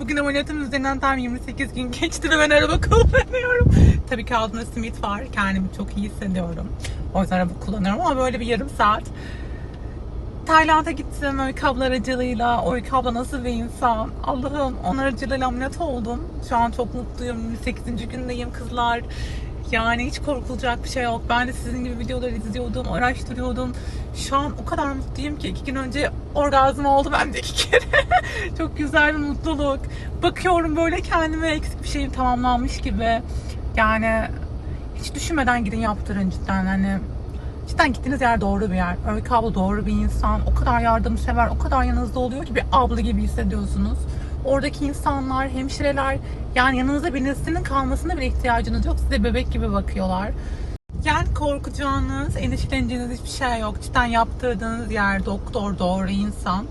Bugün ameliyatım üzerinden tam 28 gün geçti ve ben araba kullanıyorum. Tabii ki altında simit var. Kendimi çok iyi hissediyorum. O yüzden araba kullanıyorum ama böyle bir yarım saat. Tayland'a gittim Öykü abla aracılığıyla. Öykü abla nasıl bir insan. Allah'ım onun aracılığıyla ameliyat oldum. Şu an çok mutluyum. 28. gündeyim kızlar. Yani hiç korkulacak bir şey yok. Ben de sizin gibi videolar izliyordum, araştırıyordum. Şu an o kadar mutluyum ki iki gün önce orgazm oldu ben de iki kere. Çok güzel bir mutluluk. Bakıyorum böyle kendime eksik bir şeyim tamamlanmış gibi. Yani hiç düşünmeden gidin yaptırın cidden hani. Cidden gittiğiniz yer doğru bir yer. Öykü abla doğru bir insan. O kadar yardımsever, o kadar yanınızda oluyor ki bir abla gibi hissediyorsunuz. Oradaki insanlar, hemşireler yani yanınızda birisinin kalmasına bile ihtiyacınız yok. Size bebek gibi bakıyorlar. Yani korkacağınız, endişeleneceğiniz hiçbir şey yok. Cidden yaptırdığınız yer doktor, doğru insan.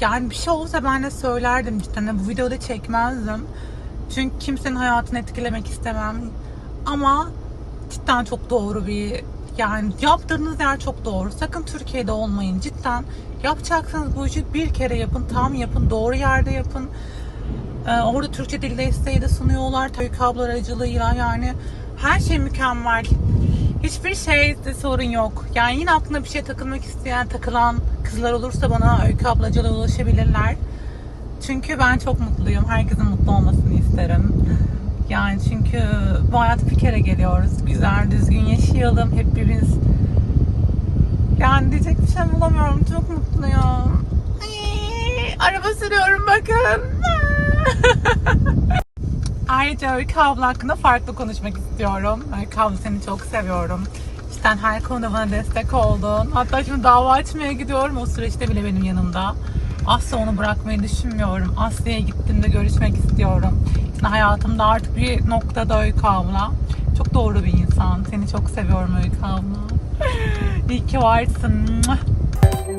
Yani bir şey olsa ben de söylerdim cidden. Bu videoda çekmezdim. Çünkü kimsenin hayatını etkilemek istemem. Ama cidden çok doğru bir yani yaptığınız yer çok doğru. Sakın Türkiye'de olmayın cidden. Yapacaksanız bu işi bir kere yapın, tam yapın, doğru yerde yapın. Ee, orada Türkçe dil desteği de sunuyorlar. Tayyip abla aracılığıyla yani her şey mükemmel. Hiçbir şeyde sorun yok. Yani yine aklına bir şey takılmak isteyen, takılan kızlar olursa bana Öykü ablacılığa ulaşabilirler. Çünkü ben çok mutluyum. Herkesin mutlu olmasını isterim. Yani çünkü bu hayata bir kere geliyoruz. Güzel, düzgün yaşayalım. Hep birimiz yani diyecek bir şey bulamıyorum. Çok mutluyum. Araba sürüyorum bakın. Ayrıca Öykü abla hakkında farklı konuşmak istiyorum. Öykü abla seni çok seviyorum. Cidden her konuda bana destek oldun. Hatta şimdi dava açmaya gidiyorum. O süreçte bile benim yanımda. Asla onu bırakmayı düşünmüyorum. Asya'ya gittiğimde görüşmek istiyorum. Şimdi hayatımda artık bir noktada Öykü abla. Çok doğru bir insan. Seni çok seviyorum Öykü abla. İyi ki varsın.